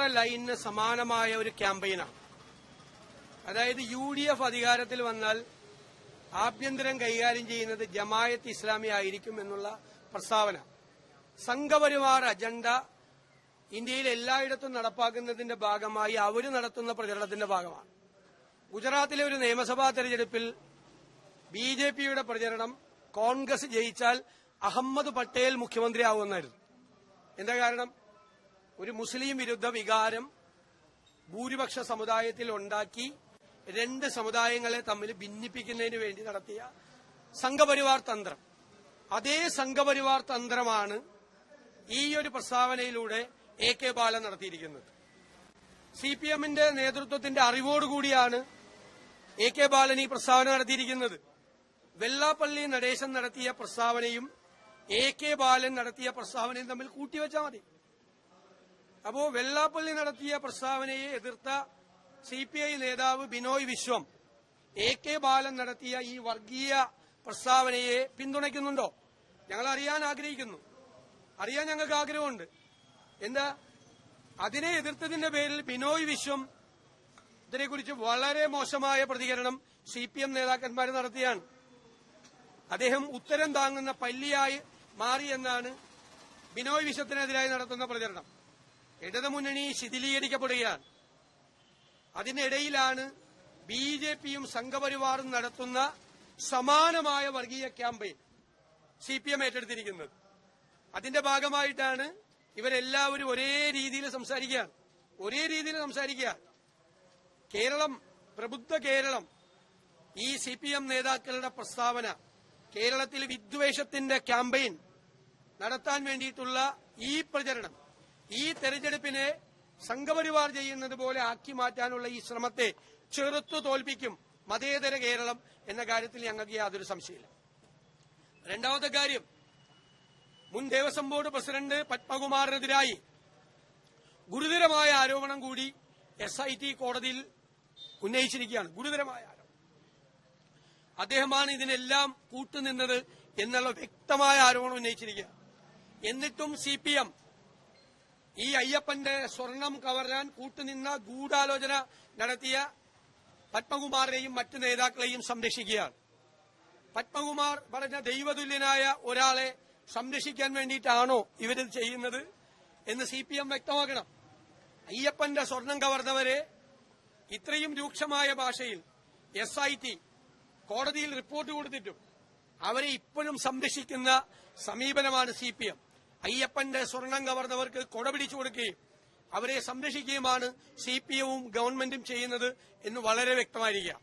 ലൈനിന് സമാനമായ ഒരു ക്യാമ്പയിനാണ്. അതായത് യു ഡി എഫ് അധികാരത്തിൽ വന്നാൽ ആഭ്യന്തരം കൈകാര്യം ചെയ്യുന്നത് ജമായത്ത് ഇസ്ലാമി ആയിരിക്കും എന്നുള്ള പ്രസ്താവന. സംഘപരിവാർ അജണ്ട ഇന്ത്യയിൽ എല്ലായിടത്തും നടപ്പാക്കുന്നതിന്റെ ഭാഗമായി അവർ നടത്തുന്ന പ്രചരണത്തിന്റെ ഭാഗമാണ്. ഗുജറാത്തിലെ ഒരു നിയമസഭാ തെരഞ്ഞെടുപ്പിൽ ബി ജെ പിയുടെ പ്രചരണം കോൺഗ്രസ് ജയിച്ചാൽ അഹമ്മദ് പട്ടേൽ മുഖ്യമന്ത്രിയാവുമെന്നായിരുന്നു. എന്താ കാരണം? ഒരു മുസ്ലിം വിരുദ്ധ വികാരം ഭൂരിപക്ഷ സമുദായത്തിൽ ഉണ്ടാക്കി രണ്ട് സമുദായങ്ങളെ തമ്മിൽ ഭിന്നിപ്പിക്കുന്നതിന് വേണ്ടി നടത്തിയ സംഘപരിവാർ തന്ത്രം. അതേ സംഘപരിവാർ തന്ത്രമാണ് ഈ ഒരു പ്രസ്താവനയിലൂടെ എ കെ ബാലൻ നടത്തിയിരിക്കുന്നത്. സി പി എമ്മിന്റെ നേതൃത്വത്തിന്റെ അറിവോടുകൂടിയാണ് എ കെ ബാലൻ ഈ പ്രസ്താവന നടത്തിയിരിക്കുന്നത്. വെള്ളാപ്പള്ളി നടേശൻ നടത്തിയ പ്രസ്താവനയും എ കെ ബാലൻ നടത്തിയ പ്രസ്താവനയും തമ്മിൽ കൂട്ടിവെച്ചാൽ മതി. അപ്പോ വെള്ളാപ്പള്ളി നടത്തിയ പ്രസ്താവനയെ എതിർത്ത സി പി ഐ നേതാവ് ബിനോയ് വിശ്വം എ കെ ബാലൻ നടത്തിയ ഈ വർഗീയ പ്രസ്താവനയെ പിന്തുണയ്ക്കുന്നുണ്ടോ? ഞങ്ങൾ അറിയാൻ ആഗ്രഹിക്കുന്നു. അറിയാൻ ഞങ്ങൾക്ക് ആഗ്രഹമുണ്ട്. എന്താ? അതിനെ എതിർത്തതിന്റെ പേരിൽ ബിനോയ് വിശ്വം ഇതിനെക്കുറിച്ച് വളരെ മോശമായ പ്രതികരണം സി പി എം നേതാക്കന്മാർ നടത്തിയാണ്. അദ്ദേഹം ഉത്തരം താങ്ങുന്ന പല്ലിയായി മാറിയെന്നാണ് ബിനോയ് വിശ്വത്തിനെതിരായി നടത്തുന്ന പ്രചരണം. ഇടതുമുന്നണി ശിഥിലീകരിക്കപ്പെടുകയാണ്. അതിനിടയിലാണ് ബി ജെ പിയും സംഘപരിവാറും നടത്തുന്ന സമാനമായ വർഗീയ ക്യാമ്പയിൻ സി പി എം ഏറ്റെടുത്തിരിക്കുന്നത്. അതിന്റെ ഭാഗമായിട്ടാണ് ഇവരെല്ലാവരും ഒരേ രീതിയിൽ സംസാരിക്കുകയാണ്. ഒരേ രീതിയിൽ സംസാരിക്കുക കേരളം പ്രബുദ്ധ കേരളം ഈ സി പി എം നേതാക്കളുടെ പ്രസ്താവന കേരളത്തിൽ വിദ്വേഷത്തിന്റെ ക്യാമ്പയിൻ നടത്താൻ വേണ്ടിയിട്ടുള്ള ഈ പ്രചരണം ഈ തെരഞ്ഞെടുപ്പിനെ സംഘപരിവാർ ചെയ്യുന്നത് പോലെ ആക്കി മാറ്റാനുള്ള ഈ ശ്രമത്തെ ചെറുത്തു തോൽപ്പിക്കും മതേതര കേരളം എന്ന കാര്യത്തിൽ ഞങ്ങൾക്ക് യാതൊരു സംശയമില്ല. രണ്ടാമത്തെ കാര്യം മുൻ ദേവസ്വം ബോർഡ് പ്രസിഡന്റ് പത്മകുമാറിനെതിരായി ഗുരുതരമായ ആരോപണം കൂടി എസ് ഐ ടി കോടതിയിൽ ഉന്നയിച്ചിരിക്കുകയാണ്. ഗുരുതരമായ ആരോപണം. അദ്ദേഹമാണ് ഇതിനെല്ലാം കൂട്ടുനിന്നത് എന്നുള്ള വ്യക്തമായ ആരോപണം ഉന്നയിച്ചിരിക്കുക എന്നിട്ടും സി ഈ അയ്യപ്പന്റെ സ്വർണം കവരാൻ കൂട്ടുനിന്ന ഗൂഢാലോചന നടത്തിയ പത്മകുമാറിനെയും മറ്റു നേതാക്കളെയും സംരക്ഷിക്കുകയാണ്. പത്മകുമാർ പറഞ്ഞ ദൈവതുല്യനായ ഒരാളെ സംരക്ഷിക്കാൻ വേണ്ടിയിട്ടാണോ ഇവരിത് ചെയ്യുന്നത് എന്ന് സി പി എം വ്യക്തമാക്കണം. അയ്യപ്പന്റെ സ്വർണം കവർന്നവരെ ഇത്രയും രൂക്ഷമായ ഭാഷയിൽ എസ് ഐ ടി കോടതിയിൽ റിപ്പോർട്ട് കൊടുത്തിട്ടും അവരെ ഇപ്പോഴും സംരക്ഷിക്കുന്ന സമീപനമാണ് സി പി എം. അയ്യപ്പന്റെ സ്വർണം കവർന്നവർക്ക് കൊട പിടിച്ചു കൊടുക്കുകയും അവരെ സംരക്ഷിക്കുകയുമാണ് സി ഗവൺമെന്റും ചെയ്യുന്നത് എന്ന് വളരെ വ്യക്തമായിരിക്കാം